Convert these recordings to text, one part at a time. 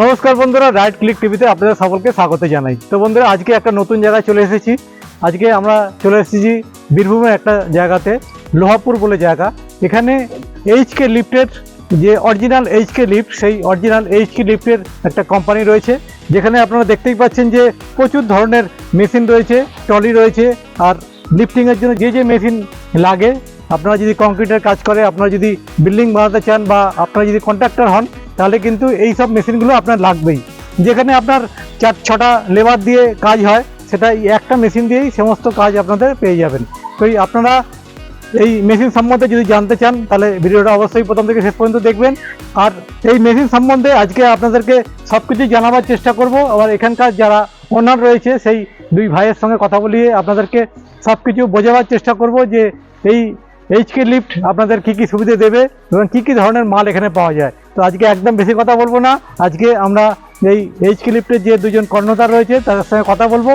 নমস্কার বন্ধুরা right click টিভিতে আপনাদের সকলকে স্বাগত জানাই। তো বন্ধুরা, আজকে একটা নতুন জায়গায় চলে এসেছি। আজকে আমরা চলে এসেছি বীরভূমের একটা জায়গাতে, লোহাপুর বলে জায়গা। এখানে এইচকে লিফটের যে অরিজিনাল এইচকে লিফট সেই অরিজিনাল এইচকে লিফটের একটা কোম্পানি রয়েছে। যেখানে আপনারা দেখতেই পাচ্ছেন যে প্রচুর ধরনের মেশিন রয়েছে ট্রলি রয়েছে, আর লিফটিংয়ের জন্য যে যে মেশিন লাগে, আপনারা যদি কংক্রিটের কাজ করে, আপনারা যদি বিল্ডিং বানাতে চান বা আপনারা যদি কন্ট্রাক্টর হন তাহলে কিন্তু এই সব মেশিনগুলো আপনার লাগবেই। যেখানে আপনার চার, ছটা লেবার দিয়ে কাজ হয় সেটা একটা মেশিন দিয়েই সমস্ত কাজ আপনাদের পেয়ে যাবেন। তো আপনারা এই মেশিন সম্বন্ধে যদি জানতে চান, তাহলে ভিডিওটা অবশ্যই প্রথম থেকে শেষ পর্যন্ত দেখবেন। আর এই মেশিন সম্বন্ধে আজকে আপনাদেরকে সব কিছু জানাবার চেষ্টা করব। আবার এখানকার যারা ওনার রয়েছে, সেই দুই ভাইয়ের সঙ্গে কথা বলিয়ে আপনাদেরকে সব কিছু বোঝাবার চেষ্টা করব যে এই এইচকে লিফট আপনাদের কি কি সুবিধা দেবে এবং কি কি ধরনের মাল এখানে পাওয়া যায়। তো আজকে একদম বেশি কথা বলব না। আজকে আমরা এই এইচকে লিফটের যে দুজন কর্ণধার রয়েছে তাদের সঙ্গে কথা বলব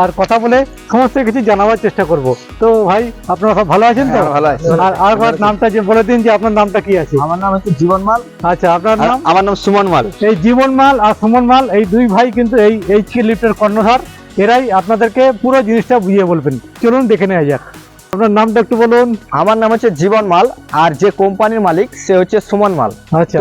আর কথা বলে সমস্ত কিছু জানাবার চেষ্টা করব। তো ভাই আপনারা সব ভালো আছেন তো? হ্যাঁ, ভালো আছি। আর আরেকবার নামটা যে বলে দিন যে আপনার নামটা কি আছে। আমার নাম হচ্ছে জীবন মাল। আচ্ছা আপনার নাম? আমার নাম সুমন মাল। এই জীবন মাল আর সুমন মাল এই দুই ভাই কিন্তু এই এইচকে লিফটের কর্ণধার। এরাই আপনাদেরকে পুরো জিনিসটা বুঝিয়ে বলবেন। চলুন দেখে নেওয়া যাক। আপনার নামটা একটু বলুন। আমার নাম হচ্ছে জীবন মাল আর যে কোম্পানির মালিক সে হচ্ছে সুমন মাল। আচ্ছা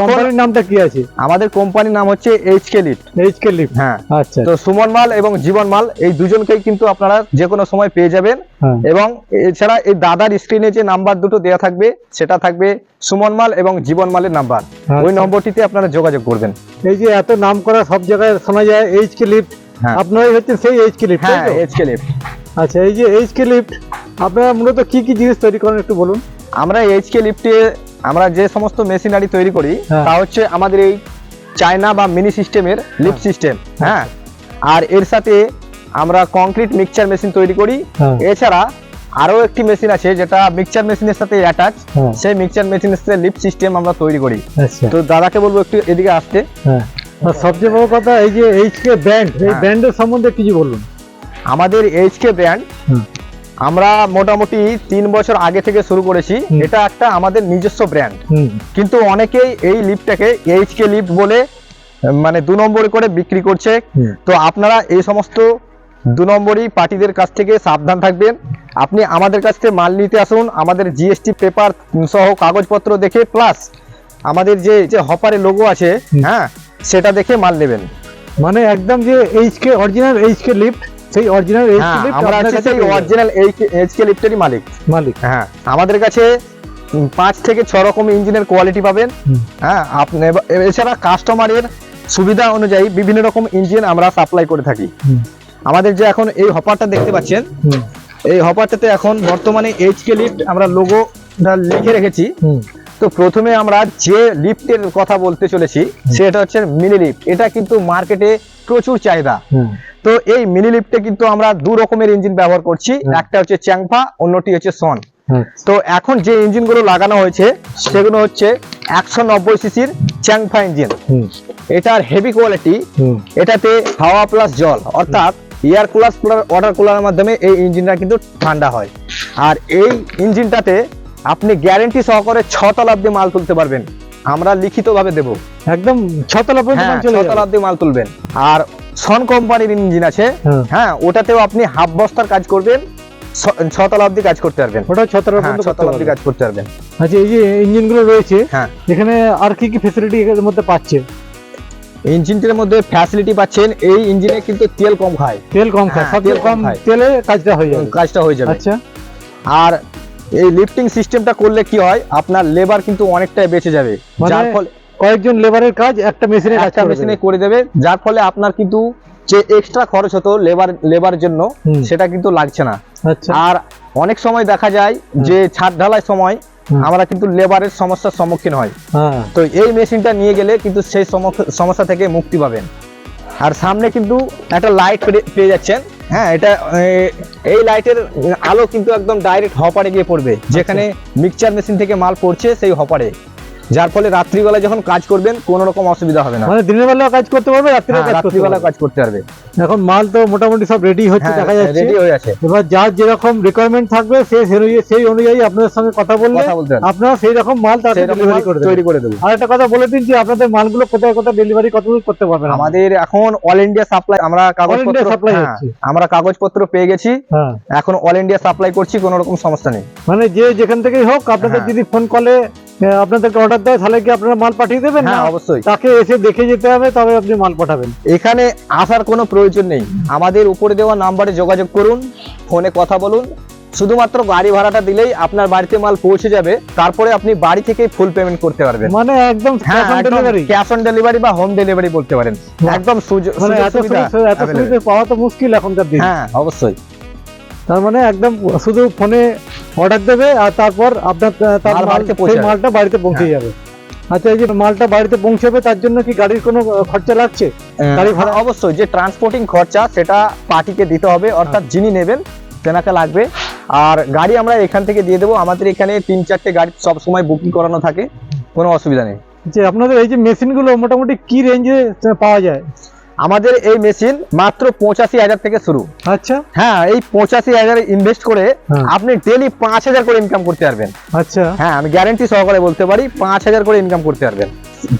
কোম্পানির নামটা কি আছে? আমাদের কোম্পানির নাম হচ্ছে এইচকে লিফট এইচকে লিফট হ্যাঁ। আচ্ছা। তো সুমন মাল এবং জীবন মাল এই দুজনকেই কিন্তু আপনারা যে কোনো সময় পেয়ে যাবেন। হ্যাঁ। এবং এছাড়া এই দাদার স্ক্রিনে যে নাম্বার দুটো দেওয়া থাকবে সেটা থাকবে সুমন মাল এবং জীবন মালের নাম্বার ওই আচ্ছা। নম্বরটিতে আপনারা যোগাযোগ করবেন। এই যে এত নাম করা সব জায়গায় শোনা যায় এইচকে লিফট হ্যাঁ। আপনারাই হচ্ছেন সেই এইচকে লিফট হ্যাঁ এইচকে লিফট আচ্ছা এই যে এইচকে লিফট আপনারা মূলত কি কি জিনিস তৈরি করেন একটু বলুন? আমরা এইচকে লিফটে আমরা যে সমস্ত মেশিনারি তৈরি করি হ্যাঁ। তা হচ্ছে আমাদের এই চায়না বা মিনি সিস্টেমের লিফট সিস্টেম হ্যাঁ। আর এর সাথে আমরা কংক্রিট মিক্সচার মেশিন তৈরি করি। হ্যাঁ। এছাড়া আরও একটি মেশিন আছে যেটা মিক্সচার মেশিনের সাথে অ্যাটাচ। সেই মিক্সচার মেশিনের সাথে লিফট সিস্টেম আমরা তৈরি করি। আচ্ছা। তো দাদাকে বলব একটু এদিকে আসতে। হ্যাঁ। সবচেয়ে বড় কথা এই যে এইচকে ব্র্যান্ড এই। ব্র্যান্ডের সম্বন্ধে কিছু বলুন। আমাদের এইচকে ব্র্যান্ড আমরা মোটামুটি তিন বছর আগে থেকে শুরু করেছি। এটা একটা আমাদের নিজস্ব ব্র্যান্ড কিন্তু অনেকেই এই লিফটটাকে এইচকে লিফট বলে মানে দু নম্বরে করে বিক্রি করছে। তো আপনারা এই সমস্ত দু নম্বরই পার্টিদের কাছ থেকে সাবধান থাকবেন। আপনি আমাদের কাছ থেকে মাল নিতে আসুন। আমাদের জিএসটি পেপার সহ কাগজপত্র দেখে প্লাস আমাদের যে যে হপারে লোগো আছে হ্যাঁ সেটা দেখে মাল নেবেন। মানে একদম যে এইচকে অরিজিনাল এইচকে লিফট সেই অরিজিনাল আমরা হচ্ছে সেই অরিজিনাল এইচকে লিফটেরই মালিক। মালিক। হ্যাঁ আমাদের কাছে পাঁচ থেকে ছ রকম ইঞ্জিনের কোয়ালিটি পাবেন। হ্যাঁ আপনি এছাড়া কাস্টমারের সুবিধা অনুযায়ী বিভিন্ন রকম ইঞ্জিন আমরা সাপ্লাই করে থাকি। আমাদের যে এখন এই হপারটা দেখতে পাচ্ছেন এই হপারটাতে এখন বর্তমানে এইচকে লিফট আমরা লোগোটা লিখে রেখেছি। তো প্রথমে আমরা যে লিফটের কথা বলতে চলেছি সেটা হচ্ছে মিনি লিফট এটা কিন্তু মার্কেটে প্রচুর চাহিদা। তো এই মিনি লিফটে কিন্তু আমরা দু রকমের ইঞ্জিন ব্যবহার করছি। একটা হচ্ছে চ্যাংফা অন্যটি হচ্ছে সন। তো এখন যে ইঞ্জিনগুলো লাগানো হয়েছে সেগুলো হচ্ছে একশো নব্বই সিসির চ্যাংফা ইঞ্জিন এটার হেভি কোয়ালিটি এটাতে হাওয়া প্লাস জল অর্থাৎ এয়ার কুলার কুলার ওয়াটার কুলারের মাধ্যমে এই ইঞ্জিনটা কিন্তু ঠান্ডা হয়। আর এই ইঞ্জিনটাতে আপনি গ্যারেন্টি সহকারে ছতলা অব্দি মাল তুলতে পারবেন। আমরা লিখিতভাবে দেবো। একদম ছতলা পর্যন্ত হ্যাঁ ছতলা অব্দি মাল তুলবেন। আর সন কোম্পানির ইঞ্জিন আছে। হ্যাঁ। ওটাতেও আপনি হাফ বস্তার কাজ করবেন ছতলা অব্দি কাজ করতে পারবেন। ওটা ছতলা হ্যাঁ ছতলা অব্দি কাজ করতে পারবেন। আচ্ছা এই যে ইঞ্জিনগুলো রয়েছে হ্যাঁ। এখানে আর কি কি ফেসিলিটি এর মধ্যে পাচ্ছে? ইঞ্জিনটির মধ্যে ফ্যাসিলিটি পাচ্ছেন এই ইঞ্জিনে কিন্তু তেল কম খায়। তেল কম খায় হ্যাঁ, সব তেল কম। তেলে কাজটা হয়ে যাবে। কাজটা হয়ে যাবে। আচ্ছা। আর এই লিফটিং সিস্টেমটা করলে কি হয় আপনার লেবার কিন্তু অনেকটাই বেঁচে যাবে। মানে যার ফলে কয়েকজন লেবারের কাজ একটা মেশিনে একটা মেশিনে করে দেবে যার ফলে আপনার কিন্তু যে এক্সট্রা খরচ হতো লেবার লেবার জন্য সেটা কিন্তু লাগছে না। আচ্ছা। আর অনেক সময় দেখা যায় যে ছাদ ঢালাই সময় আমরা কিন্তু লেবারের সমস্যার সম্মুখীন হয়। হ্যাঁ। তো এই মেশিনটা নিয়ে গেলে কিন্তু সেই সমস্যা- সমস্যা থেকে মুক্তি পাবেন। আর সামনে কিন্তু একটা লাইট পেয়ে যাচ্ছেন। হ্যাঁ এটা এই লাইটের আলো কিন্তু একদম ডাইরেক্ট হপারে গিয়ে পড়বে। যেখানে মিক্সচার মেশিন থেকে মাল পড়ছে সেই হপারে যার ফলে রাত্রিবেলা যখন কাজ করবেন কোনো রকম অসুবিধা হবে না। মানে দিনের বেলা কাজ করতে পারবে হ্যাঁ, রাত্রিবেলা কাজ করতে পারবে। এখন মাল তো মোটামুটি সব রেডি হচ্ছে হ্যাঁ দেখা যাচ্ছে। রেডি হয়ে আছে। এবার যার যেরকম রিকোয়ারমেন্ট থাকবে সে সেই অনুযায়ী- সেই অনুযায়ী আপনাদের সঙ্গে কথা বললে। আপনারা সেই রকম মাল তাদের ডেলিভারি করে দেবেন। তৈরি করে দেবো। আর একটা কথা বলে দিন যে আপনাদের মালগুলো কোথায় কোথায় ডেলিভারি কতদূর করতে পারবেন আমাদের এখন অল ইন্ডিয়া সাপ্লাই আমরা কাগজপত্র supply হ্যাঁ, আমরা কাগজপত্র পেয়ে গেছি। এখন অল ইন্ডিয়া সাপ্লাই করছি কোনো রকম সমস্যা নেই। মানে যে যেখান থেকেই হোক আপনাদের। যদি ফোন কলে আপনাদেরকে অর্ডার দেয় তাহলে কি আপনারা মাল পাঠিয়ে দেবেন হ্যাঁ অবশ্যই। তাকে এসে দেখে যেতে হবে তবে আপনি মাল পাঠাবেন। এখানে আসার কোনো প্রয়োজন নেই। আমাদের উপরে দেওয়া নাম্বারে যোগাযোগ করুন ফোনে কথা বলুন। শুধুমাত্র গাড়ি ভাড়াটা দিলেই আপনার বাড়িতে মাল পৌঁছে যাবে। তারপরে আপনি বাড়ি থেকেই ফুল পেমেন্ট করতে পারবেন। মানে একদম হ্যাঁ ক্যাশ অন ডেলিভারি বা হোম ডেলিভারি বলতে পারেন। একদম সুযোগ মানে এত। সুবিধা। পাওয়া তো মুশকিল এখনকার দিন। হ্যাঁ অবশ্যই। তার মানে একদম শুধু ফোনে অর্ডার দেবে আর তারপর আপনার তার মাল মাল বাড়িতে পৌঁছে। হ্যাঁ। মালটা বাড়িতে পৌঁছে যাবে আচ্ছা এই যে মালটা বাড়িতে পৌঁছাবে তার জন্য কি গাড়ির কোনো খরচা লাগছে গাড়ি ভাড়া? হ্যাঁ, অবশ্যই যে ট্রান্সপোর্টিং খরচা সেটা পার্টিকে দিতে হবে অর্থাৎ যিনি নেবেন তেনাকে লাগবে আর গাড়ি আমরা এখান থেকে দিয়ে দেবো আমাদের এখানে তিন চারটে গাড়ি সব সময় বুকিং করানো থাকে কোনো অসুবিধা নেই যে আপনাদের এই যে মেশিনগুলো মোটামুটি কি রেঞ্জে পাওয়া যায় আমাদের এই মেশিন মাত্র পঁচাশি হাজার থেকে শুরু আচ্ছা হ্যাঁ এই পঁচাশি হাজার ইনভেস্ট করে হ্যাঁ। আপনি ডেলি পাঁচ হাজার করে ইনকাম করতে পারবেন আচ্ছা হ্যাঁ আমি গ্যারান্টি সহকারে বলতে পারি পাঁচ হাজার করে ইনকাম করতে পারবেন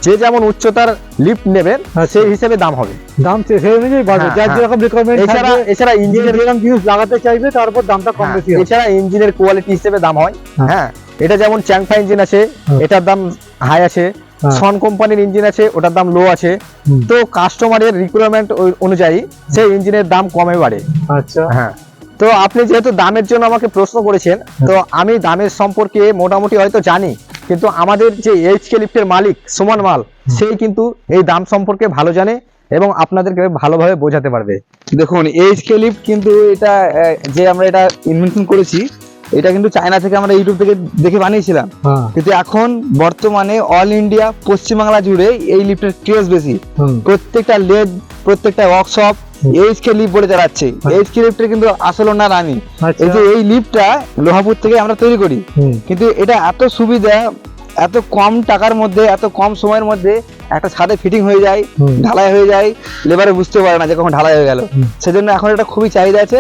যে যেমন উচ্চতার লিফট নেবেন আচ্ছা। সেই হিসেবে দাম হবে দাম সেই অনুযায়ী বাড়বে হ্যাঁ, যার হ্যাঁ। যেরকম রিকোয়ারমেন্ট এছাড়া এছাড়া ইঞ্জিনের যেরকম জিনিস লাগাতে চাইবে তারপর দামটা কম বেশি এছাড়া ইঞ্জিনের কোয়ালিটি হিসেবে দাম হয় হ্যাঁ। এটা যেমন চ্যাংফা ইঞ্জিন আছে। এটার দাম হাই আছে। সন কোম্পানির ইঞ্জিন আছে ওটার দাম লো আছে। তো কাস্টমারের রিকোয়ারমেন্ট অনুযায়ী সেই ইঞ্জিনের দাম কমে বাড়ে। আচ্ছা। হ্যাঁ। তো আপনি যেহেতু দামের জন্য আমাকে প্রশ্ন করেছেন তো আমি দামের সম্পর্কে মোটামুটি হয়তো জানি কিন্তু আমাদের যে এইচকে লিফটের মালিক সুমন মাল সেই কিন্তু এই দাম সম্পর্কে ভালো জানে এবং আপনাদেরকে ভালোভাবে বোঝাতে পারবে। দেখুন এইচ কে লিফট কিন্তু এটা যে আমরা এটা ইনভেনশন করেছি এটা কিন্তু চায়না থেকে আমরা ইউটিউব থেকে দেখে বানিয়েছিলাম। হ্যাঁ। কিন্তু এখন বর্তমানে অল ইন্ডিয়া পশ্চিমবাংলা জুড়ে এই লিফটের ক্রেজ বেশি। প্রত্যেকটা লেদ প্রত্যেকটা ওয়ার্কশপ হুম। এইচ কে লিফট বলে চালাচ্ছে। হ্যাঁ। এইচ কে লিফটের কিন্তু আসল না রানি এই যে এই লিফটটা লোহাপুর থেকে আমরা তৈরি করি। কিন্তু এটা এত সুবিধা এত কম টাকার মধ্যে এত কম সময়ের মধ্যে একটা ছাদে ফিটিং হয়ে যায় ঢালাই হয়ে যায় লেবারে বুঝতে পারে না যে কখন ঢালাই হয়ে গেল। সেজন্য এখন এটা খুবই চাহিদা আছে।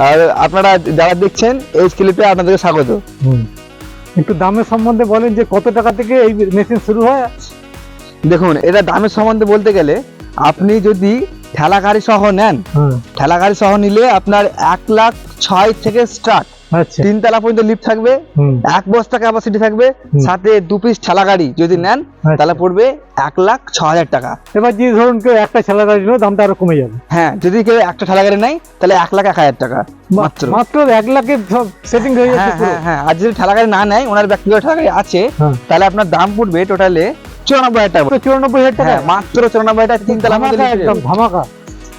আর আপনারা যারা দেখছেন এই স্কিলিপে আপনাদেরকে স্বাগত। হুম। একটু দামের সম্বন্ধে বলেন যে কত টাকা থেকে এই মেশিন শুরু হয়? দেখুন এটা দামের সম্বন্ধে বলতে গেলে আপনি যদি ঠেলা গাড়ি সহ নেন হ্যাঁ। ঠেলা গাড়ি সহ নিলে আপনার এক লাখ ছয় থেকে স্টার্ট আচ্ছা। তিন তলা পর্যন্ত লিফট থাকবে এক বস্তা ক্যাপাসিটি থাকবে সাথে দু পিস ঠেলা গাড়ি যদি নেন আচ্ছা। তাহলে পড়বে এক লাখ ছ হাজার টাকা। এবার যে ধরুন কেউ একটা ছেলে গাড়ি নিল দামটা আরও কমে যাবে। হ্যাঁ যদি কেউ একটা ঠেলা গাড়ি নেয় তাহলে এক লাখ এক হাজার টাকা মাত্র। মাত্র এক লাখে সব সেটিং হয়ে যাচ্ছে হ্যাঁ হ্যাঁ হ্যাঁ আর যদি ঠেলা গাড়ি না নেয় ওনার ব্যক্তিগত ঠেলা গাড়ি আছে হ্যাঁ। তাহলে আপনার দাম পড়বে টোটালে চুরানব্বই হাজার টাকা। চুরানব্বই হাজার টাকা? মাত্র চুরানব্বই হাজার টাকা তিন তলা পর্যন্ত ধামাকা।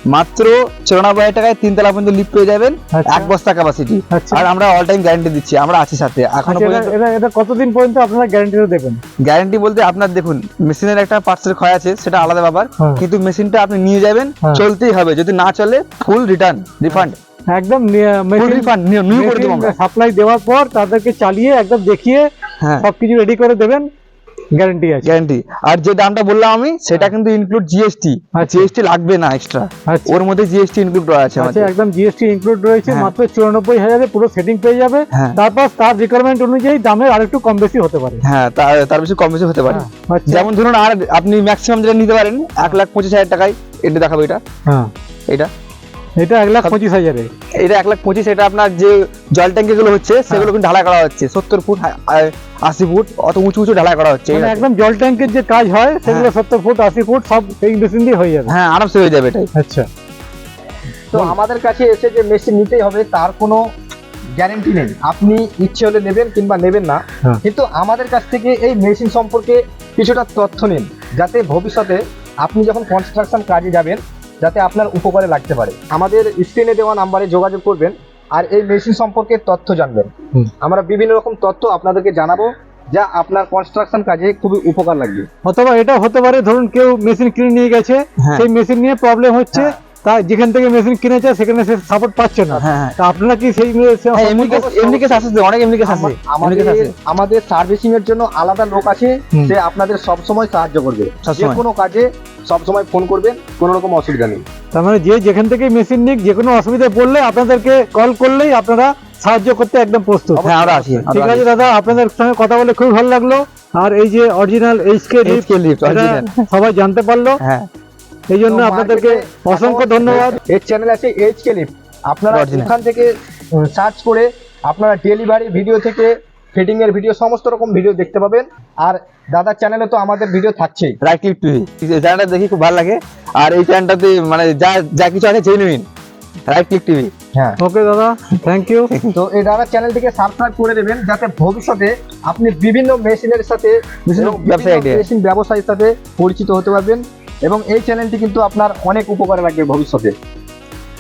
মাত্র চুরানব্বই টাকায় তিন তলা পর্যন্ত লিফট পেয়ে যাবেন আচ্ছা। এক বস্তা ক্যাপাসিটি আচ্ছা। আর আমরা অল টাইম গ্যারান্টি দিচ্ছি আমরা আছি সাথে। এখনও আচ্ছা, এটা- কতদিন পর্যন্ত আপনারা গ্যারান্টিটা দেবেন? গ্যারান্টি বলতে আপনার দেখুন মেশিনের একটা পার্টসের ক্ষয় আছে সেটা আলাদা ব্যাপার। হ্যাঁ। কিন্তু মেশিনটা আপনি নিয়ে যাবেন হ্যাঁ। চলতেই হবে। যদি না চলে ফুল রিটার্ন রিফান্ড একদম নিউ করে দেবো সাপ্লাই দেওয়ার পর তাদেরকে চালিয়ে একদম দেখিয়ে হ্যাঁ। সবকিছু রেডি করে দেবেন। গ্যারান্টি আছে। গ্যারান্টি আর যে দামটা বললাম আমি সেটা কিন্তু ইনক্লুড জিএসটি। জিএসটি লাগবে না এক্সট্রা আচ্ছা। ওর মধ্যে জিএসটি ইনক্লুড আছে আচ্ছা একদম জিএসটি ইনক্লুড রয়েছে হ্যাঁ। মাত্র চুরানব্বই হাজারে পুরো সেটিং পেয়ে যাবে। হ্যাঁ। তারপর তার রিকোয়ারমেন্ট অনুযায়ী দামের আরেকটু কম বেশি হতে পারে। হ্যাঁ তার তার বেশি কম বেশি হতে পারে। হ্যাঁ, আচ্ছা। যেমন ধরুন আর আপনি ম্যাক্সিমাম যেটা নিতে পারেন এক লাখ পঁচিশ হাজার টাকায় এটা দেখাবো এটা। হ্যাঁ। এটা। এটা এক লাখ পঁচিশ হাজারে। এটা এক লাখ পঁচিশ এটা আপনার যে জল ট্যাঙ্কি গুলো হচ্ছে সেগুলো কিন্তু ঢালাই করা হচ্ছে সত্তর ফুট আশি ফুট অত উঁচু উঁচু ঢালাই করা হচ্ছে মানে একদম জল ট্যাঙ্কের যে কাজ হয় সেগুলো সত্তর ফুট আশি ফুট সব এই মেশিন দিয়ে হয়ে যাবে। হ্যাঁ আরামসে হয়ে যাবে এটাই। আচ্ছা। তো আমাদের কাছে এসে যে মেশিন নিতেই হবে তার কোনো গ্যারেন্টি নেই। আপনি ইচ্ছে হলে নেবেন কিংবা নেবেন না হ্যাঁ। কিন্তু আমাদের কাছ থেকে এই মেশিন সম্পর্কে কিছুটা তথ্য নিন যাতে ভবিষ্যতে আপনি যখন কনস্ট্রাকশন কাজে যাবেন যাতে আপনার উপকারে লাগতে পারে আমাদের স্ক্রিনে দেওয়া নাম্বারে যোগাযোগ করবেন আর এই মেশিন সম্পর্কে তথ্য জানবেন আমরা বিভিন্ন রকম তথ্য আপনাদেরকে জানাব যা আপনার কনস্ট্রাকশন কাজে খুবই উপকার লাগবে অথবা এটা হতে পারে ধরুন কেউ মেশিন কিনে নিয়ে গেছে হ্যাঁ। সেই মেশিন নিয়ে প্রবলেম হচ্ছে হ্যাঁ। তা যেখান থেকে মেশিন কিনেছে সেখানে সে সাপোর্ট পাচ্ছে না। হ্যাঁ হ্যাঁ। তা আপনারা কি সেই হ্যাঁ, এমনি কেস এমনি কেস আছে অনেক এমনি কেস আছে আমাদের আমাদের সার্ভিসিং এর জন্য আলাদা লোক আছে সে আপনাদের সব সময় সাহায্য করবে। যে কোনো কাজে সব সময় ফোন করবেন কোনো রকম অসুবিধা নেই। তার মানে যে যেখান থেকে মেশিন নিক যে কোনো অসুবিধায় পড়লে আপনাদেরকে কল করলেই আপনারা সাহায্য করতে একদম প্রস্তুত। হ্যাঁ আমরা আছি ঠিক আছে দাদা আপনাদের সঙ্গে কথা বলে খুব ভালো লাগল। আর এই যে অরিজিনাল এইচকে lift, সবাই জানতে পারল। হ্যাঁ। এই জন্য আপনাদেরকে অসংখ্য ধন্যবাদ। এর চ্যানেল আছে এইচ কে লিফট আপনারা। ওখান থেকে সার্চ করে আপনারা ডেলিভারি ভিডিও থেকে ফিটিং এর ভিডিও সমস্ত রকম ভিডিও দেখতে পাবেন। আর দাদার চ্যানেলে তো আমাদের ভিডিও থাকছেই। রাইট ক্লিক টিভি এই চ্যানেলটা দেখি খুব ভালো লাগে। আর এই চ্যানেলটাতে মানে যা যা কিছু আছে জেনুইন রাইট ক্লিক টিভি হ্যাঁ। ওকে দাদা থ্যাংক ইউ তো এই দাদার চ্যানেলটিকে সাবস্ক্রাইব করে দেবেন যাতে ভবিষ্যতে আপনি বিভিন্ন মেশিনের সাথে বিভিন্ন এবং ব্যবসায়ী মেশিন ব্যবসায়ীর সাথে পরিচিত হতে পারবেন। এবং এই চ্যানেলটি কিন্তু আপনার অনেক উপকারে লাগবে ভবিষ্যতে।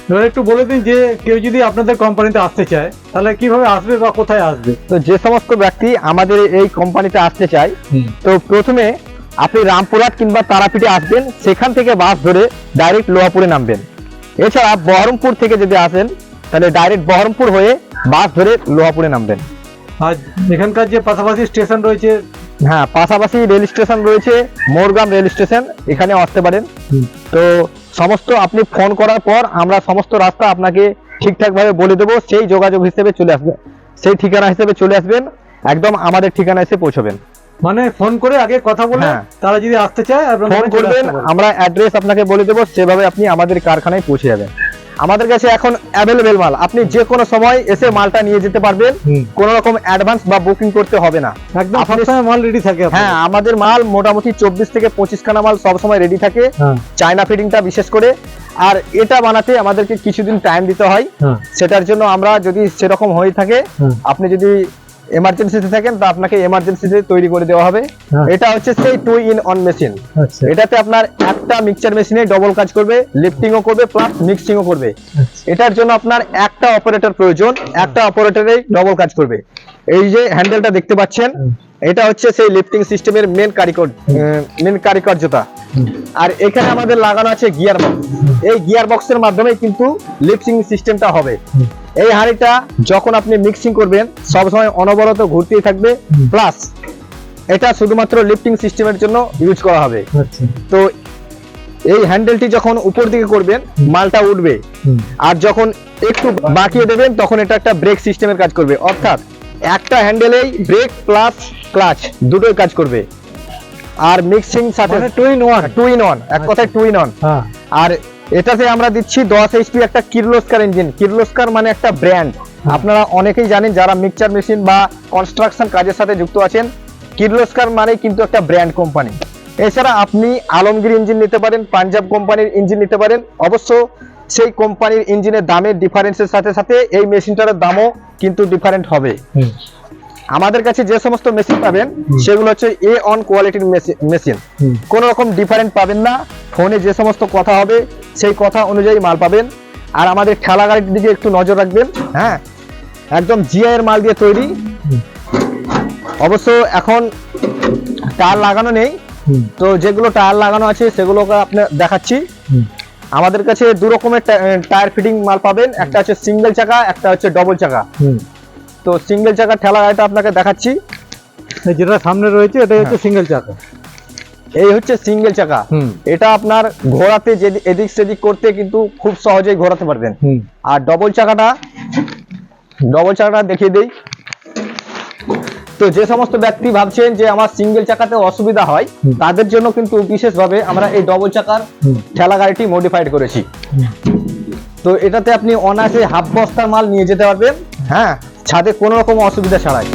এবার একটু বলে দিন যে কেউ যদি আপনাদের কোম্পানিতে আসতে চায় তাহলে কীভাবে আসবে বা কোথায় আসবে? তো যে সমস্ত ব্যক্তি আমাদের এই কোম্পানিতে আসতে চায় তো প্রথমে আপনি রামপুরহাট কিংবা তারাপীঠে আসবেন সেখান থেকে বাস ধরে ডাইরেক্ট লোহাপুরে নামবেন। এছাড়া বহরমপুর থেকে যদি আসেন তাহলে ডাইরেক্ট বহরমপুর হয়ে বাস ধরে লোহাপুরে নামবেন। আর এখানকার যে পাশাপাশি স্টেশন রয়েছে হ্যাঁ পাশাপাশি রেল স্টেশন রয়েছে মোরগ্রাম রেল স্টেশন এখানে আসতে পারেন। তো সমস্ত আপনি ফোন করার পর আমরা সমস্ত রাস্তা আপনাকে ঠিকঠাক ভাবে বলে দেবো সেই যোগাযোগ হিসেবে চলে আসবেন সেই ঠিকানা হিসেবে চলে আসবেন একদম আমাদের ঠিকানা এসে পৌঁছবেন। মানে ফোন করে আগে কথা বলে হ্যাঁ। তারা যদি আসতে চায় ফোন করবেন আমরা অ্যাড্রেস আপনাকে বলে দেবো সেভাবে আপনি আমাদের কারখানায় পৌঁছে যাবেন। আমাদের কাছে এখন অ্যাভেলেবেল মাল। আপনি যে কোনো সময় এসে মালটা নিয়ে যেতে পারবেন। কোন রকম অ্যাডভান্স বা বুকিং করতে হবে না। একদম সবসময় মাল রেডি থাকে হ্যাঁ আমাদের মাল মোটামুটি চব্বিশ থেকে পঁচিশ খানা মাল সবসময় রেডি থাকে। হ্যাঁ। চায়না ফিটিংটা বিশেষ করে। আর এটা বানাতে আমাদেরকে কিছুদিন টাইম দিতে হয়। হ্যাঁ। সেটার জন্য আমরা যদি সেরকম হয়ে থাকে আপনি যদি এমার্জেন্সিতে থাকেন তো আপনাকে এমার্জেন্সিতে তৈরি করে দেওয়া হবে হ্যাঁ। এটা হচ্ছে সেই টু ইন অন মেশিন আচ্ছা এটাতে আপনার একটা মিক্সচার মেশিনে ডবল কাজ করবে লিফটিংও করবে প্লাস মিক্সিংও করবে আচ্ছা। এটার জন্য আপনার একটা অপারেটর প্রয়োজন একটা অপারেটরেই ডবল কাজ করবে এই যে হ্যান্ডেলটা দেখতে পাচ্ছেন হুম। এটা হচ্ছে সেই লিফটিং সিস্টেমের মেন কারিকর মেন কারিকার্যতা। আর এখানে আমাদের লাগানো আছে গিয়ার বক্স এই গিয়ার বক্সের মাধ্যমে কিন্তু লিফটিং সিস্টেমটা হবে। এই হাঁড়িটা যখন আপনি মিক্সিং করবেন সবসময় অনবরত ঘুরতেই থাকবে প্লাস এটা শুধুমাত্র লিফটিং সিস্টেমের জন্য ইউজ করা হবে। আচ্ছা। তো এই হ্যান্ডেলটি যখন উপর দিকে করবেন মালটা উঠবে। আর যখন একটু বাঁকিয়ে দেবেন তখন এটা একটা ব্রেক সিস্টেমের কাজ করবে। অর্থাৎ একটা হ্যান্ডেলেই ব্রেক প্লাস ক্লাচ দুটোই কাজ করবে। আর মিক্সিং সাথে two in one two in on এক কথায় টু ইন হ্যাঁ। আর এটাতে আমরা দিচ্ছি দশ এইচপি একটা কিরলোস্কার ইঞ্জিন কিরলোস্কার মানে একটা ব্র্যান্ড আপনারা অনেকেই জানেন যারা মিক্সচার মেশিন বা কনস্ট্রাকশন কাজের সাথে যুক্ত আছেন কিরলোস্কার মানে কিন্তু একটা ব্র্যান্ড কোম্পানি এছাড়া আপনি আলমগীর ইঞ্জিন নিতে পারেন পাঞ্জাব কোম্পানির ইঞ্জিন নিতে পারেন। অবশ্য সেই কোম্পানির ইঞ্জিনের দামের ডিফারেন্সের সাথে সাথে এই মেশিনটার দামও কিন্তু ডিফারেন্ট হবে। আমাদের কাছে যে সমস্ত মেশিন পাবেন সেগুলো হচ্ছে এ অন কোয়ালিটির মেশিন। কোনো রকম ডিফারেন্ট পাবেন না। ফোনে যে সমস্ত কথা হবে সেই কথা অনুযায়ী মাল পাবেন। আর আমাদের ঠেলা গাড়ির দিকে একটু নজর রাখবেন হ্যাঁ? একদম জিআই এর মাল দিয়ে তৈরি। অবশ্য এখন টায়ার লাগানো নেই। তো যেগুলো টায়ার লাগানো আছে সেগুলোকে আপনার দেখাচ্ছি। আমাদের কাছে দু রকমের টায়ার ফিটিং মাল পাবেন। একটা হচ্ছে সিঙ্গেল চাকা একটা হচ্ছে ডবল চাকা। তো সিঙ্গেল চাকা ঠেলা গাড়িটা আপনাকে দেখাচ্ছি। যেটা সামনে রয়েছে এটাই হচ্ছে সিঙ্গেল চাকা। এই হচ্ছে সিঙ্গেল চাকা। এটা আপনার ঘোরাতে যেদি- এদিক সেদিক করতে কিন্তু খুব সহজেই ঘোরাতে পারবেন। আর ডবল চাকাটা ডবল চাকাটা দেখিয়ে দেই। তো যে সমস্ত ব্যক্তি ভাবছেন যে আমার সিঙ্গেল চাকাতে অসুবিধা হয় তাদের জন্য কিন্তু বিশেষভাবে আমরা এই ডবল চাকার ঠেলা গাড়িটি মডিফাইড করেছি। তো এটাতে আপনি অনায়াসে হাফ বস্তার মাল নিয়ে যেতে পারবেন। হ্যাঁ ছাদে কোনো রকম অসুবিধা ছাড়াই